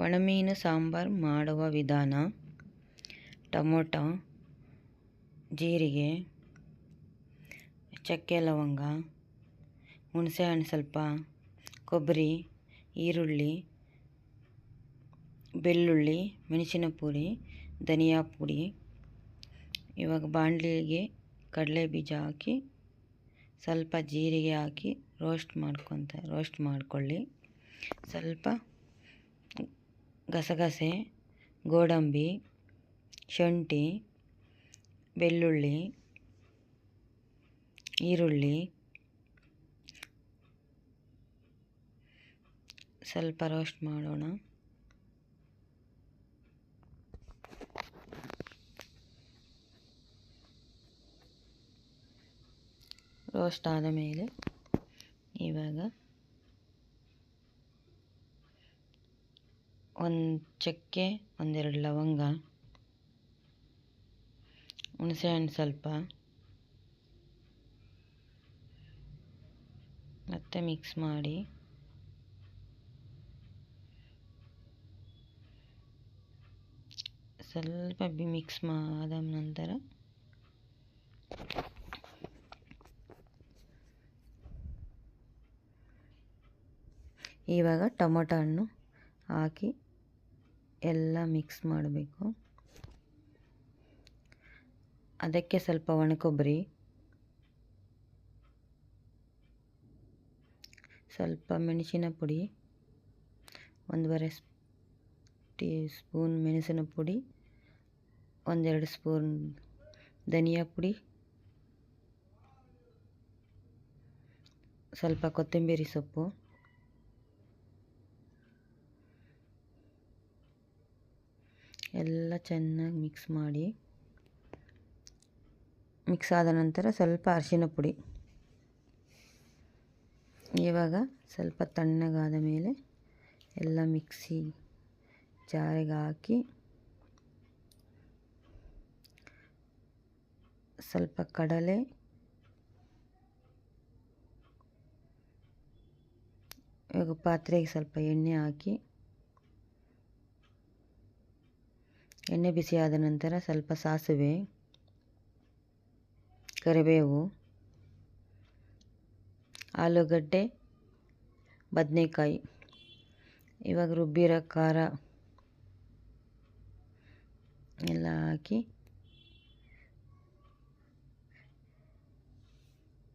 ಒಣಮೀನು ಸಾಂಬಾರು ಮಾಡುವ ವಿಧಾನ. ಟೊಮೊಟೊ, ಜೀರಿಗೆ, ಚಕ್ಕೆ ಲವಂಗ ಹುಣಸೆಹಣ್ಣು ಸ್ವಲ್ಪ, ಕೊಬ್ಬರಿ, ಈರುಳ್ಳಿ, ಬೆಳ್ಳುಳ್ಳಿ ಮೆಣಸಿನ ಪುಡಿ ಧನಿಯಾ ಪುಡಿ ಇವಾಗ ಬಾಂಡ್ಲಿಗೆ ಕಡಲೆ ಬೀಜ ಹಾಕಿ, ಸ್ವಲ್ಪ ಜೀರಿಗೆ ಹಾಕಿ ರೋಸ್ಟ್ ಮಾಡ್ಕೊತ ರೋಸ್ಟ್ ಮಾಡಿಕೊಳ್ಳಿ. ಸ್ವಲ್ಪ ಗಸಗಸೆ ಗೋಡಂಬಿ ಶುಂಠಿ ಬೆಳ್ಳುಳ್ಳಿ ಈರುಳ್ಳಿ ಸ್ವಲ್ಪ ರೋಸ್ಟ್ ಮಾಡೋಣ. ರೋಸ್ಟ್ ಆದ ಮೇಲೆ ಇವಾಗ ಒಂದು ಚಕ್ಕೆ, ಒಂದೆರಡು ಲವಂಗ, ಹುಣಸೆಹಣ್ಣು ಸ್ವಲ್ಪ, ಮತ್ತೆ ಮಿಕ್ಸ್ ಮಾಡಿ, ಸ್ವಲ್ಪ ಬಿ ಮಿಕ್ಸ್ ಆದ ನಂತರ ಇವಾಗ ಟೊಮೊಟೊ ಹಣ್ಣು ಹಾಕಿ ಎಲ್ಲ ಮಿಕ್ಸ್ ಮಾಡಬೇಕು. ಅದಕ್ಕೆ ಸ್ವಲ್ಪ ಒಣಕೊಬ್ಬರಿ. ಸ್ವಲ್ಪ ಮೆಣಸಿನ ಪುಡಿ ಒಂದೂವರೆ ಟೀ ಸ್ಪೂನ್ ಮೆಣಸಿನ ಪುಡಿ ಒಂದೆರಡು ಸ್ಪೂನ್ ಧನಿಯಾ ಪುಡಿ. ಸ್ವಲ್ಪ ಕೊತ್ತಂಬರಿ ಸೊಪ್ಪು. ಎಲ್ಲ ಚೆನ್ನಾಗಿ ಮಿಕ್ಸ್ ಮಾಡಿ ಮಿಕ್ಸ್ ಆದ ನಂತರ ಸ್ವಲ್ಪ ಅರಿಶಿನ ಪುಡಿ. ಇವಾಗ ಸ್ವಲ್ಪ ತಣ್ಣಗಾದ ಮೇಲೆ ಎಲ್ಲ ಮಿಕ್ಸಿ ಜಾರಿಗೆ ಹಾಕಿ, ಸ್ವಲ್ಪ ಕಡಲೆ, ಇವಾಗ ಪಾತ್ರೆಗೆ ಸ್ವಲ್ಪ ಎಣ್ಣೆ ಹಾಕಿ ಎಣ್ಣೆ ಬಿಸಿ ಆದ ನಂತರ ಸ್ವಲ್ಪ ಸಾಸಿವೆ, ಕರಿಬೇವು, ಆಲೂಗಡ್ಡೆ, ಬದನೆಕಾಯಿ. ಇವಾಗ ರುಬ್ಬಿರೋ ಖಾರ ಎಲ್ಲ ಹಾಕಿ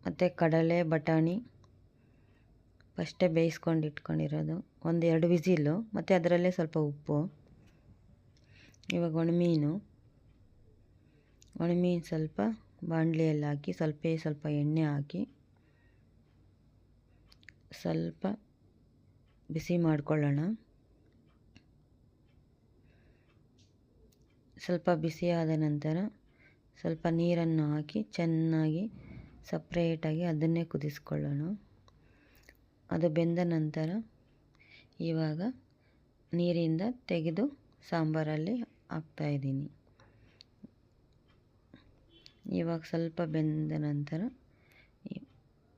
ಮತ್ತು ಕಡಲೆ, ಬಟಾಣಿ, ಫಸ್ಟೇ ಬೇಯಿಸ್ಕೊಂಡು ಇಟ್ಕೊಂಡಿರೋದು. ಒಂದು ಎರಡು ವಿಸಿಲು, ಮತ್ತು ಅದರಲ್ಲೇ ಸ್ವಲ್ಪ ಉಪ್ಪು. ಇವಾಗ ಒಣಮೀನು ಒಣಮೀನು ಸ್ವಲ್ಪ ಬಾಣಲಿಯಲ್ಲಿ ಹಾಕಿ ಸ್ವಲ್ಪ ಸ್ವಲ್ಪ ಎಣ್ಣೆ ಹಾಕಿ, ಸ್ವಲ್ಪ ಬಿಸಿ ಮಾಡಿಕೊಳ್ಳೋಣ. ಸ್ವಲ್ಪ ಬಿಸಿ ಆದ ನಂತರ ಸ್ವಲ್ಪ ನೀರನ್ನು ಹಾಕಿ ಚೆನ್ನಾಗಿ ಸಪ್ರೇಟಾಗಿ ಅದನ್ನೇ ಕುದಿಸ್ಕೊಳ್ಳೋಣ. ಅದು ಬೆಂದ ನಂತರ ಇವಾಗ ನೀರಿಂದ ತೆಗೆದು ಸಾಂಬಾರಲ್ಲಿ ಹಾಕ್ತಾಯಿದ್ದೀನಿ ಇವಾಗ ಸ್ವಲ್ಪ ಬೆಂದ ನಂತರ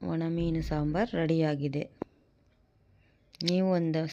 ಒಣ ಮೀನು ಸಾಂಬಾರು ರೆಡಿಯಾಗಿದೆ. ನೀವು ಒಂದು